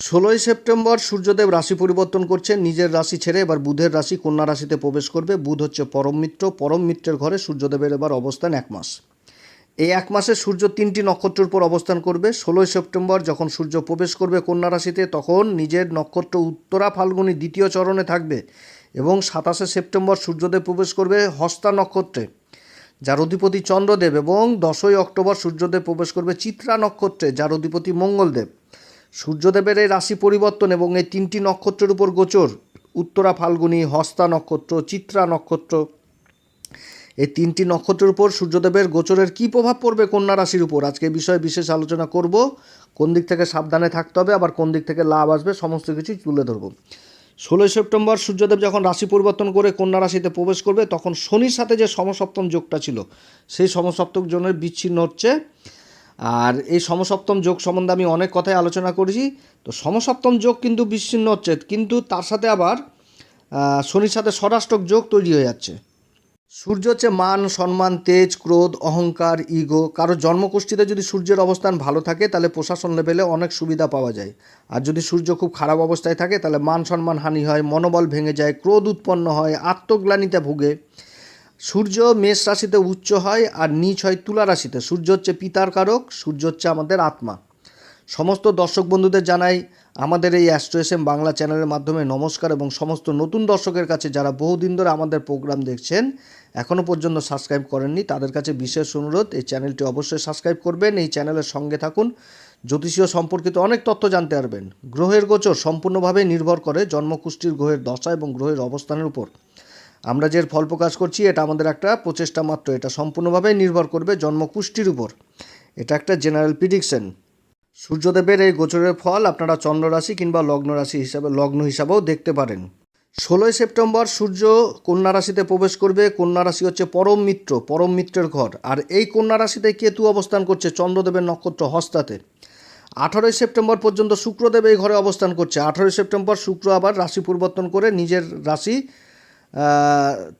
ষোলোই সেপ্টেম্বর সূর্যদেব রাশি পরিবর্তন করছে নিজের রাশি ছেড়ে এবার বুধের রাশি কন্যা রাশিতে প্রবেশ করবে। বুধ হচ্ছে পরম মিত্র, পরম মিত্রের ঘরে সূর্যদেবের এবার অবস্থান এক মাস। এই এক মাসে সূর্য তিনটি নক্ষত্রের উপর অবস্থান করবে। ষোলোই সেপ্টেম্বর যখন সূর্য প্রবেশ করবে কন্যা রাশিতে, তখন নিজের নক্ষত্র উত্তরা ফাল্গুনী দ্বিতীয় চরণে থাকবে এবং সাতাশে সেপ্টেম্বর সূর্যদেব প্রবেশ করবে হস্তা নক্ষত্রে, যার অধিপতি চন্দ্রদেব এবং দশই অক্টোবর সূর্যদেব প্রবেশ করবে চিত্রা নক্ষত্রে, যার অধিপতি মঙ্গলদেব। সূর্যদেবের এই রাশি পরিবর্তন এবং এই তিনটি নক্ষত্রের উপর গোচর। উত্তরা ফাল্গুনী, হস্তা নক্ষত্র, চিত্রা নক্ষত্র। এই তিনটি নক্ষত্রের উপর সূর্যদেবের গোচরের কী প্রভাব পড়বে কন্যা রাশির উপর? আজকে বিষয়ে বিশেষ আলোচনা করব। কোন দিক থেকে সাবধানে থাকতে হবে, আবার কোন দিক থেকে লাভ আসবে, সমস্ত কিছুই তুলে ধরবো। ষোলোই সেপ্টেম্বর সূর্যদেব যখন রাশি পরিবর্তন করে কন্যা রাশিতে প্রবেশ করবে, তখন শনির সাথে যে সমসপ্তম যোগটা ছিল, সেই সমসপ্তম জনের বিচ্ছিন্ন হচ্ছে। আর এই সমসপ্তম যোগ সম্বন্ধে আমি অনেক কথাই আলোচনা করেছি। তো সমসপ্তম যোগ কিন্তু বিচ্ছিন্ন হচ্ছে, কিন্তু তার সাথে আবার শনির সাথে স্বরাষ্টক যোগ তৈরি হয়ে যাচ্ছে। সূর্য হচ্ছে মান, সম্মান, তেজ, ক্রোধ, অহংকার, ইগো। কারও জন্মকুষ্ঠিতে যদি সূর্যের অবস্থান ভালো থাকে, তাহলে প্রশাসন লেভেলে অনেক সুবিধা পাওয়া যায়। আর যদি সূর্য খুব খারাপ অবস্থায় থাকে, তাহলে মান, সম্মান হানি হয়, মনোবল ভেঙে যায়, ক্রোধ উৎপন্ন হয়, আত্মগ্লানিতে ভুগে। সূর্য মেষ রাশিতে উচ্চ হয় আর নিচ হয় তুলা রাশিতে। সূর্য হচ্ছে পিতার কারক, সূর্য হচ্ছে আমাদের আত্মা। সমস্ত দর্শক বন্ধুদের জানাই আমাদের এই অ্যাস্ট্রো এস এম বাংলা চ্যানেলের মাধ্যমে নমস্কার এবং সমস্ত নতুন দর্শকের কাছে যারা বহুদিন ধরে আমাদের প্রোগ্রাম দেখছেন এখনও পর্যন্ত সাবস্ক্রাইব করেননি, তাদের কাছে বিশেষ অনুরোধ, এই চ্যানেলটি অবশ্যই সাবস্ক্রাইব করবেন, এই চ্যানেলের সঙ্গে থাকুন। জ্যোতিষীয় সম্পর্কিত অনেক তথ্য জানতে পারবেন। গ্রহের গোচর সম্পূর্ণভাবে নির্ভর করে জন্মকুষ্ঠির গ্রহের দশা এবং গ্রহের অবস্থানের উপর। আমরা যে ফল প্রকাশ করছি, এটা আমাদের একটা প্রচেষ্টা মাত্র। এটা সম্পূর্ণভাবেই নির্ভর করবে জন্মকুষ্ঠির উপর। এটা একটা জেনারেল প্রিডিকশন সূর্যদেবের এই গোচরের ফল আপনারা চন্দ্র রাশি কিংবা লগ্ন রাশি হিসাবে লগ্ন হিসাবেও দেখতে পারেন। ষোলোই সেপ্টেম্বর সূর্য কন্যা রাশিতে প্রবেশ করবে। কন্যা রাশি হচ্ছে পরম মিত্র, পরম মিত্রের ঘর। আর এই কন্যা রাশিতে কেতু অবস্থান করছে? চন্দ্রদেবের নক্ষত্র হস্তাতে। আঠারোই সেপ্টেম্বর পর্যন্ত শুক্রদেব এই ঘরে অবস্থান করছে। আঠারোই সেপ্টেম্বর শুক্র আবার রাশি পরিবর্তন করে নিজের রাশি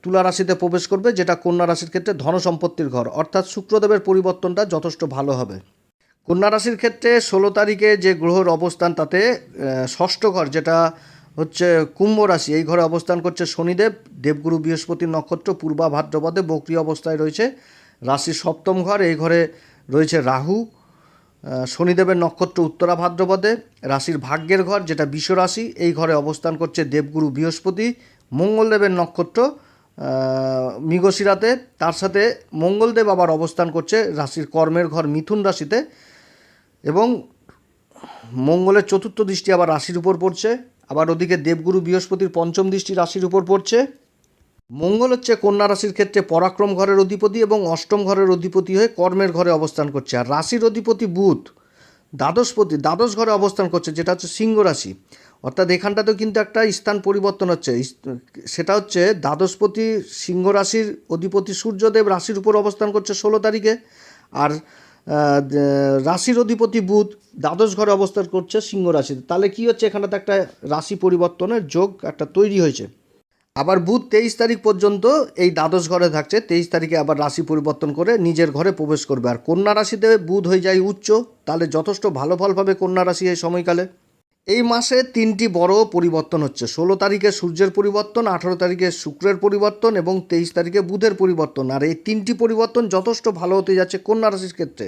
তুলা রাশিতে প্রবেশ করবে, যেটা কন্যা রাশির ক্ষেত্রে ধন সম্পত্তির ঘর। অর্থাৎ শুক্রদেবের পরিবর্তনটা যথেষ্ট ভালো হবে। কন্যা রাশির ক্ষেত্রে ষোলো তারিখে যে গ্রহর অবস্থান, তাতে ষষ্ঠ ঘর, যেটা হচ্ছে কুম্ভ রাশি, এই ঘরে অবস্থান করছে শনিদেব, দেবগুরু বৃহস্পতির নক্ষত্র, পূর্বা ভাদ্রপদে বক্রি অবস্থায় রয়েছে। রাশির সপ্তম ঘর, এই ঘরে রয়েছে রাহু শনিদেবের নক্ষত্র উত্তরা ভাদ্রপদে। রাশির ভাগ্যের ঘর, যেটা বিশ্ব রাশি, এই ঘরে অবস্থান করছে দেবগুরু বৃহস্পতি মঙ্গলদেবের নক্ষত্র মৃগশিরাতে, তার সাথে মঙ্গলদেব আবার অবস্থান করছে রাশির কর্মের ঘর মিথুন রাশিতে এবং মঙ্গলের চতুর্থ দৃষ্টি আবার রাশির উপর পড়ছে। আবার ওদিকে দেবগুরু বৃহস্পতির পঞ্চম দৃষ্টি রাশির উপর পড়ছে। মঙ্গল হচ্ছে কন্যা রাশির ক্ষেত্রে পরাক্রম ঘরের অধিপতি এবং অষ্টম ঘরের অধিপতি হয়ে কর্মের ঘরে অবস্থান করছে। আর রাশির অধিপতি বুধ, দ্বাদশপতি, দ্বাদশ ঘরে অবস্থান করছে, যেটা হচ্ছে সিংহ রাশি। অর্থাৎ এখানটাতেও কিন্তু একটা স্থান পরিবর্তন হচ্ছে। সেটা হচ্ছে দ্বাদশপতি সিংহ রাশির অধিপতি সূর্যদেব রাশির উপর অবস্থান করছে ষোলো তারিখে। আর রাশির অধিপতি বুধ দ্বাদশ ঘরে অবস্থান করছে সিংহ রাশিতে তাহলে কি হচ্ছে? এখানটাতে একটা রাশি পরিবর্তনের যোগ একটা তৈরি হয়েছে। আবার বুধ তেইশ তারিখ পর্যন্ত এই দ্বাদশ ঘরে থাকছে। তেইশ তারিখে আবার রাশি পরিবর্তন করে নিজের ঘরে প্রবেশ করবে। আর কন্যা রাশিতে বুধ হয়ে যায় উচ্চ। তাহলে যথেষ্ট ভালো ফল পাবে কন্যা রাশি এই সময়কালে। এই মাসে তিনটি বড় পরিবর্তন হচ্ছে। ষোলো তারিখে সূর্যের পরিবর্তন, আঠারো তারিখে শুক্রের পরিবর্তন এবং তেইশ তারিখে বুধের পরিবর্তন। আর এই তিনটি পরিবর্তন যথেষ্ট ভালো হতে যাচ্ছে কন্যা রাশির ক্ষেত্রে।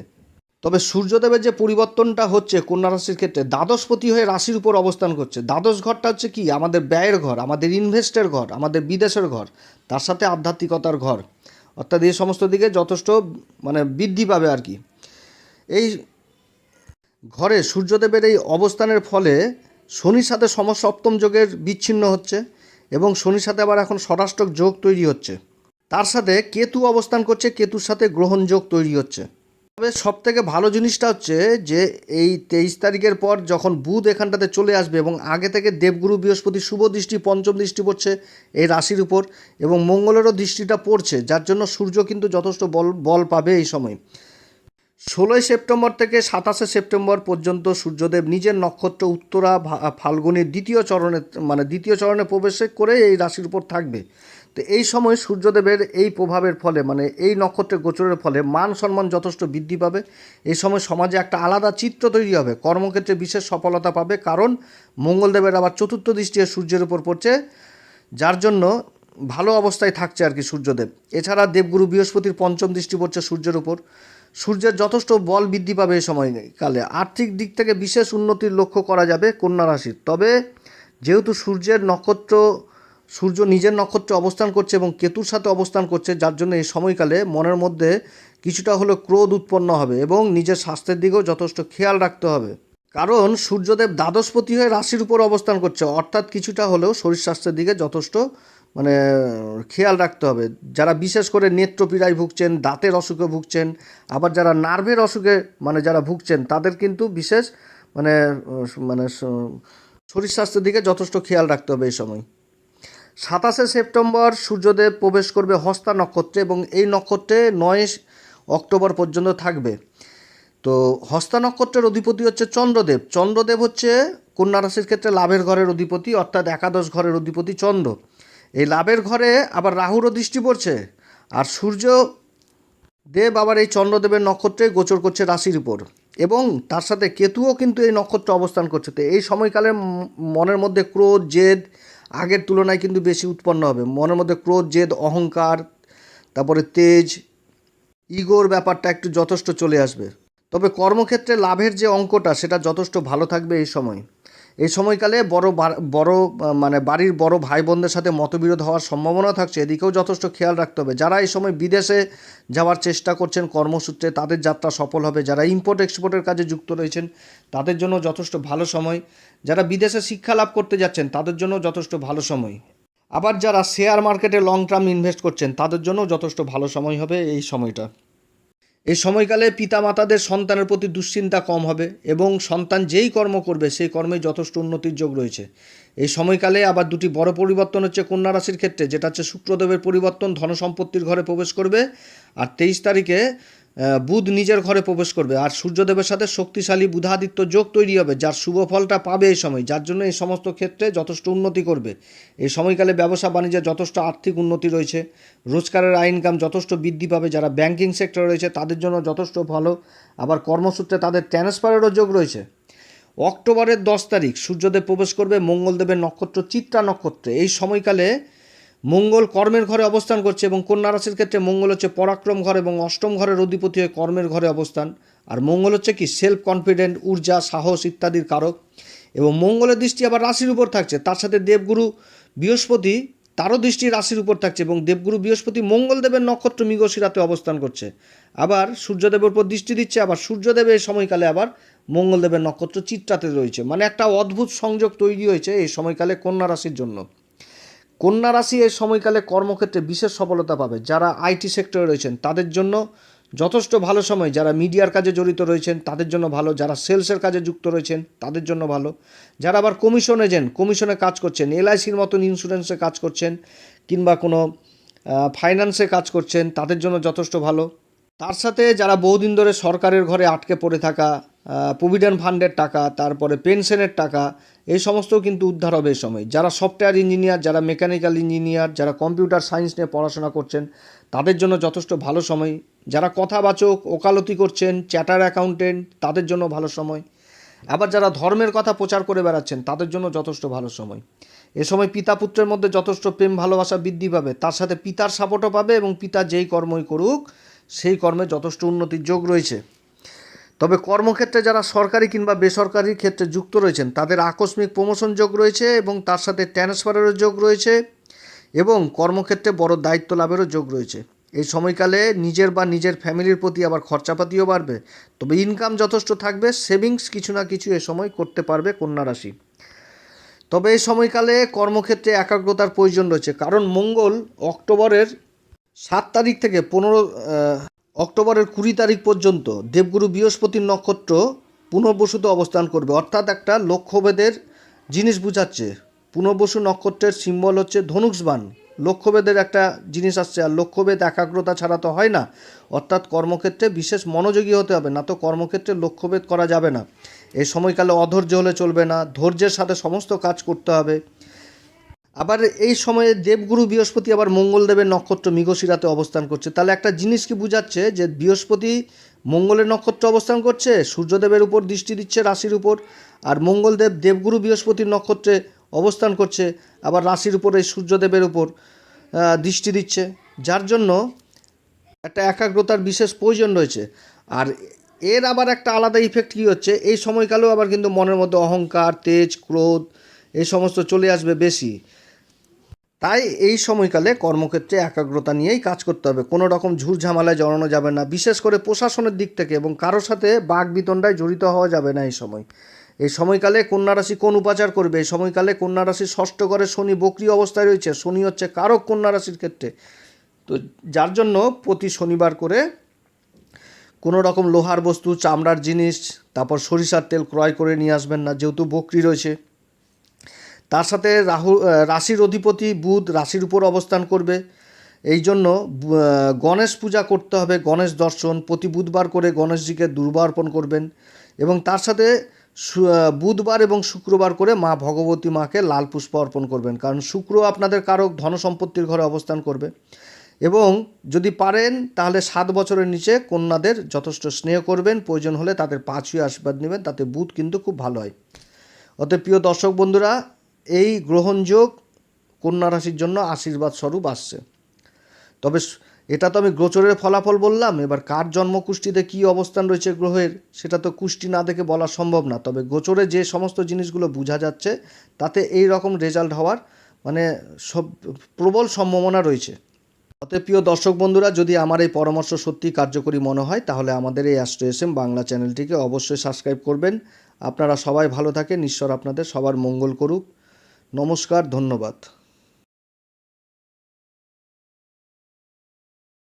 তবে সূর্যদেবের যে পরিবর্তনটা হচ্ছে কন্যা রাশির ক্ষেত্রে, দ্বাদশপতি হয়ে রাশির উপর অবস্থান করছে। দ্বাদশ ঘরটা হচ্ছে কি? আমাদের ব্যয়ের ঘর, আমাদের ইনভেস্টের ঘর, আমাদের বিদেশের ঘর, তার সাথে আধ্যাত্মিকতার ঘর। অর্থাৎ এই সমস্ত দিকে যথেষ্ট মানে বৃদ্ধি পাবে আর কি। এই ঘরে সূর্যদেবের এই অবস্থানের ফলে শনির সাথে সমসপ্তম যোগের বিচ্ছিন্ন হচ্ছে এবং শনির সাথে আবার এখন ষড়াষ্টক যোগ তৈরি হচ্ছে। তার সাথে কেতু অবস্থান করছে, কেতুর সাথে গ্রহণ যোগ তৈরি হচ্ছে। তবে সব থেকে ভালো জিনিসটা হচ্ছে যে এই তেইশ তারিখের পর যখন বুধ এখানটাতে চলে আসবে এবং আগে থেকে দেবগুরু, বৃহস্পতি, শুভ দৃষ্টি, পঞ্চম দৃষ্টি পড়ছে এই রাশির উপর এবং মঙ্গলেরও দৃষ্টিটা পড়ছে, যার জন্য সূর্য কিন্তু যথেষ্ট বল বল পাবে এই সময়। ষোলোই সেপ্টেম্বর থেকে সাতাশে সেপ্টেম্বর পর্যন্ত সূর্যদেব নিজের নক্ষত্র উত্তরা ফাল্গুনের দ্বিতীয় চরণে মানে দ্বিতীয় চরণে প্রবেশ করে এই রাশির উপর থাকবে। তো এই সময় সূর্যদেবের এই প্রভাবের ফলে মানে এই নক্ষত্রের গোচরের ফলে মান সম্মান যথেষ্ট বৃদ্ধি পাবে। এই সময় সমাজে একটা আলাদা চিত্র তৈরি হবে। কর্মক্ষেত্রে বিশেষ সফলতা পাবে কারণ মঙ্গলদেবের আবার চতুর্থ দৃষ্টি সূর্যের উপর পড়ছে, যার জন্য ভালো অবস্থায় থাকছে আর কি সূর্যদেব। এছাড়া দেবগুরু বৃহস্পতির পঞ্চম দৃষ্টি পড়ছে সূর্যের উপর। সূর্যের যথেষ্ট বল বৃদ্ধি পাবে এই সময়কালে। আর্থিক দিক থেকে বিশেষ উন্নতির লক্ষ্য করা যাবে কন্যা রাশির। তবে যেহেতু সূর্যের নক্ষত্র, সূর্য নিজের নক্ষত্রে অবস্থান করছে এবং কেতুর সাথে অবস্থান করছে, যার জন্য এই সময়কালে মনের মধ্যে কিছুটা হলেও ক্রোধ উৎপন্ন হবে এবং নিজের স্বাস্থ্যের দিকেও যথেষ্ট খেয়াল রাখতে হবে। কারণ সূর্যদেব দ্বাদশপতি হয়ে রাশির উপর অবস্থান করছে, অর্থাৎ কিছুটা হলেও শরীর স্বাস্থ্যের দিকে যথেষ্ট মানে খেয়াল রাখতে হবে। যারা বিশেষ করে নেত্রপীড়ায় ভুগছেন, দাঁতের অসুখে ভুগছেন, আবার যারা নার্ভের অসুখে মানে যারা ভুগছেন, তাদের কিন্তু বিশেষ মানে মানে শরীর স্বাস্থ্যের দিকে যথেষ্ট খেয়াল রাখতে হবে এই সময়। সাতাশে সেপ্টেম্বর সূর্যদেব প্রবেশ করবে হস্তা নক্ষত্রে এবং এই নক্ষত্রে নয় অক্টোবর পর্যন্ত থাকবে। তো হস্তা নক্ষত্রের অধিপতি হচ্ছে চন্দ্রদেব। চন্দ্রদেব হচ্ছে কন্যা রাশির ক্ষেত্রে লাভের ঘরের অধিপতি, অর্থাৎ একাদশ ঘরের অধিপতি চন্দ্র। এই লাভের ঘরে আবার রাহুরও দৃষ্টি পড়ছে। আর সূর্য দেব আবার এই চন্দ্রদেবের নক্ষত্রে গোচর করছে রাশির উপর। এবং তার সাথে কেতুও কিন্তু এই নক্ষত্রে অবস্থান করছে। তো এই সময়কালে মনের মধ্যে ক্রোধ, জেদ আগের তুলনায় কিন্তু বেশি উৎপন্ন হবে। মনের মধ্যে ক্রোধ, জেদ, অহংকার, তারপরে তেজ, ইগোর ব্যাপারটা একটু যথেষ্ট চলে আসবে। তবে কর্মক্ষেত্রে লাভের যে অঙ্কটা, সেটা যথেষ্ট ভালো থাকবে এই সময়। এই সময়কালে বড় বড় মানে বাড়ির বড় ভাই বোনদের সাথে মতবিরোধ হওয়ার সম্ভাবনা থাকছে। এদিকেও যথেষ্ট খেয়াল রাখতে হবে। যারা এই সময় বিদেশে যাওয়ার চেষ্টা করছেন কর্মসূত্রে, তাদের যাত্রা সফল হবে। যারা ইম্পোর্ট এক্সপোর্টের কাজে যুক্ত রয়েছেন, তাদের জন্য যথেষ্ট ভালো সময়। যারা বিদেশে শিক্ষা লাভ করতে যাচ্ছেন, তাদের জন্য যথেষ্ট ভালো সময়। আবার যারা শেয়ার মার্কেটে লং টার্ম ইনভেস্ট করছেন, তাদের জন্য যথেষ্ট ভালো সময় হবে এই সময়টা। এই সময়কালে পিতামাতাদের সন্তানের প্রতি দুশ্চিন্তা কম হবে এবং সন্তান যেই কর্ম করবে, সেই কর্মে যথেষ্ট উন্নতির যোগ রয়েছে। এই সময়কালে আবার দুটি বড় পরিবর্তন হচ্ছে কন্যা রাশির ক্ষেত্রে, যেটা হচ্ছে শুক্রদেবের পরিবর্তন, ধনসম্পত্তির ঘরে প্রবেশ করবে। আর তেইশ তারিখে বুধ নিজের ঘরে প্রবেশ করবে আর সূর্যদেবের সাথে শক্তিশালী বুধাদিত্য যোগ তৈরি হবে, যার শুভ ফলটা পাবে এই সময়, যার জন্য এই সমস্ত ক্ষেত্রে যথেষ্ট উন্নতি করবে। এই সময়কালে ব্যবসা বাণিজ্যে যথেষ্ট আর্থিক উন্নতি রয়েছে। রোজগারের আয় ইনকাম যথেষ্ট বৃদ্ধি পাবে। যারা ব্যাংকিং সেক্টরে রয়েছে, তাদের জন্য যথেষ্ট ভালো। আবার কর্মসূত্রে তাদের ট্রান্সফারেরও যোগ রয়েছে। অক্টোবরের দশ তারিখ সূর্যদেব প্রবেশ করবে, মঙ্গলদেবের নক্ষত্র, চিত্রা নক্ষত্রে। এই সময়কালে মঙ্গল কর্মের ঘরে অবস্থান করছে এবং কন্যা রাশির ক্ষেত্রে মঙ্গল হচ্ছে পরাক্রম ঘর এবং অষ্টম ঘরের অধিপতি হয়ে কর্মের ঘরে অবস্থান। আর মঙ্গল হচ্ছে কি? সেলফ কনফিডেন্ট ঊর্জা, সাহস ইত্যাদির কারক। এবং মঙ্গলের দৃষ্টি আবার রাশির উপর থাকছে। তার সাথে দেবগুরু বৃহস্পতি, তারও দৃষ্টি রাশির উপর থাকছে এবং দেবগুরু বৃহস্পতি মঙ্গলদেবের নক্ষত্র মৃগশিরাতে অবস্থান করছে। আবার সূর্যদেবের উপর দৃষ্টি দিচ্ছে, আবার সূর্যদেবের সময়কালে আবার মঙ্গলদেবের নক্ষত্র চিত্রাতে রয়েছে। মানে একটা অদ্ভুত সংযোগ তৈরি হয়েছে এই সময়কালে কন্যা রাশির জন্য। কন্যা রাশি এই সময়কালে কর্মক্ষেত্রে বিশেষ সফলতা পাবে। যারা আইটি সেক্টরে রয়েছেন, তাদের জন্য যথেষ্ট ভালো সময়। যারা মিডিয়ার কাজে জড়িত রয়েছেন, তাদের জন্য ভালো। যারা সেলসের কাজে যুক্ত রয়েছেন, তাদের জন্য ভালো। যারা আবার কমিশন এজেন্ট, কমিশনে কাজ করছেন, এলআইসির মতন ইন্স্যুরেন্সে কাজ করছেন কিংবা কোনো ফাইন্যান্সে কাজ করছেন, তাদের জন্য যথেষ্ট ভালো। তার সাথে যারা বহুদিন ধরে সরকারের ঘরে আটকে পড়ে থাকা প্রভিডেন্ট ফান্ডের টাকা, তারপরে পেনশনের টাকা এই সমস্তও কিন্তু উদ্ধার হবে এই সময়। যারা সফটওয়্যার ইঞ্জিনিয়ার যারা মেকানিক্যাল ইঞ্জিনিয়ার যারা কম্পিউটার সায়েন্স নিয়ে পড়াশোনা করছেন, তাদের জন্য যথেষ্ট ভালো সময়। যারা কথাবাচক, ওকালতি করছেন চ্যাটার অ্যাকাউন্টেন্ট তাদের জন্য ভালো সময়। আবার যারা ধর্মের কথা প্রচার করে বেড়াচ্ছেন, তাদের জন্য যথেষ্ট ভালো সময়। এ সময় পিতা পুত্রের মধ্যে যথেষ্ট প্রেম, ভালোবাসা বৃদ্ধি পাবে। তার সাথে পিতার সাপোর্টও পাবে এবং পিতা যেই কর্মই করুক, সেই কর্মে যথেষ্ট উন্নতির যোগ রয়েছে। তবে কর্মক্ষেত্রে যারা সরকারি কিংবা বেসরকারি ক্ষেত্রে যুক্ত রয়েছেন, তাদের আকস্মিক প্রমোশন যোগ রয়েছে এবং তার সাথে ট্রান্সফারেরও যোগ রয়েছে এবং কর্মক্ষেত্রে বড় দায়িত্ব লাভেরও যোগ রয়েছে। এই সময়কালে নিজের বা নিজের ফ্যামিলির প্রতি আবার খরচাপাতিও বাড়বে। তবে ইনকাম যথেষ্ট থাকবে সেভিংস কিছু না কিছু এ সময় করতে পারবে কন্যা রাশি। তবে এই সময়কালে কর্মক্ষেত্রে একাগ্রতার প্রয়োজন রয়েছে, কারণ মঙ্গল অক্টোবরের সাত তারিখ থেকে পনেরো অক্টোবরের কুড়ি তারিখ পর্যন্ত দেবগুরু বৃহস্পতির নক্ষত্র পুনর্বসুতে অবস্থান করবে। অর্থাৎ একটা লক্ষ্যভেদের জিনিস বুঝাচ্ছে। পুনর্বসু নক্ষত্রের সিম্বল হচ্ছে ধনুষবান লক্ষ্যভেদের একটা জিনিস আসছে, আর লক্ষ্যভেদ একাগ্রতা ছাড়া তো হয় না। অর্থাৎ কর্মক্ষেত্রে বিশেষ মনোযোগী হতে হবে, না তো কর্মক্ষেত্রে লক্ষ্যভেদ করা যাবে না। এই সময়কালে অধৈর্য হলে চলবে না। ধৈর্যের সাথে সমস্ত কাজ করতে হবে। আবার এই সময়ে দেবগুরু বৃহস্পতি আবার মঙ্গলদেবের নক্ষত্র মৃগশিরাতে অবস্থান করছে। তাহলে একটা জিনিস কি বোঝাচ্ছে যে বৃহস্পতি মঙ্গলের নক্ষত্র অবস্থান করছে, সূর্যদেবের উপর দৃষ্টি দিচ্ছে রাশির উপর, আর মঙ্গলদেব দেবগুরু বৃহস্পতির নক্ষত্রে অবস্থান করছে, আবার রাশির উপর এই সূর্যদেবের উপর দৃষ্টি দিচ্ছে। যার জন্য একটা একাগ্রতার বিশেষ প্রয়োজন রয়েছে। আর এর আবার একটা আলাদা ইফেক্ট কী হচ্ছে, এই সময়কালেও আবার কিন্তু মনের মধ্যে অহংকার, তেজ, ক্রোধ, এই সমস্ত চলে আসবে বেশি। তাই এই সময়কালে কর্মক্ষেত্রে একাগ্রতা নিয়েই কাজ করতে হবে। কোনো রকম ঝুরঝামেলায় জড়ানো যাবে না, বিশেষ করে প্রশাসনের দিক থেকে এবং কারোর সাথে বাঘ বিতণ্ডায় জড়িত হওয়া যাবে না এই সময়। এই সময়কালে কন্যা রাশি কোন উপাচার করবে? এই সময়কালে কন্যা রাশির ষষ্ঠ ঘরে শনি বকরি অবস্থায় রয়েছে, শনি হচ্ছে কারক কন্যা রাশির ক্ষেত্রে। তো যার জন্য প্রতি শনিবার করে কোনো রকম লোহার বস্তু, চামড়ার জিনিস, তারপর সরিষার তেল ক্রয় করে নিয়ে আসবেন না, যেহেতু বকরি রয়েছে। তার সাথে রাহু রাশির অধিপতি বুধ রাশির উপর অবস্থান করবে। এই জন্য গণেশ পূজা করতে হবে, গণেশ দর্শন, প্রতি বুধবার করে গণেশজিকে দুর্বা অর্পণ করবেন এবং তার সাথে বুধবার এবং শুক্রবার করে মা ভগবতী মাকে লাল পুষ্প অর্পণ করবেন। কারণ শুক্র আপনাদের কারক ধনসম্পত্তির ঘরে অবস্থান করবে। এবং যদি পারেন, তাহলে সাত বছরের নিচে কন্যাদের যথেষ্ট স্নেহ করবেন। প্রয়োজন হলে তাদের পাঁচই আশীর্বাদ নেবেন, তাতে বুধ কিন্তু খুব ভালো হয়। অতএব প্রিয় দর্শক বন্ধুরা এই গ্রহণযোগ কন্যা রাশির জন্য আশীর্বাদ স্বরূপ আসছে। তবে এটা তো আমি গোচরের ফলাফল বললাম, এবার কার জন্মকুষ্ঠিতে কী অবস্থান রয়েছে গ্রহের, সেটা তো কুষ্টি না দেখে বলা সম্ভব না। তবে গোচরে যে সমস্ত জিনিসগুলো বোঝা যাচ্ছে, তাতে এই রকম রেজাল্ট হওয়ার মানে সব, প্রবল সম্ভাবনা রয়েছে। অতএব প্রিয় দর্শক বন্ধুরা, যদি আমার এই পরামর্শ সত্যি কার্যকরী মনে হয়, তাহলে আমাদের এই অ্যাস্ট্রো এস এম বাংলা চ্যানেলটিকে অবশ্যই সাবস্ক্রাইব করবেন। আপনারা সবাই ভালো থাকেন, ঈশ্বর আপনাদের সবার মঙ্গল করুক। নমস্কার ধন্যবাদ।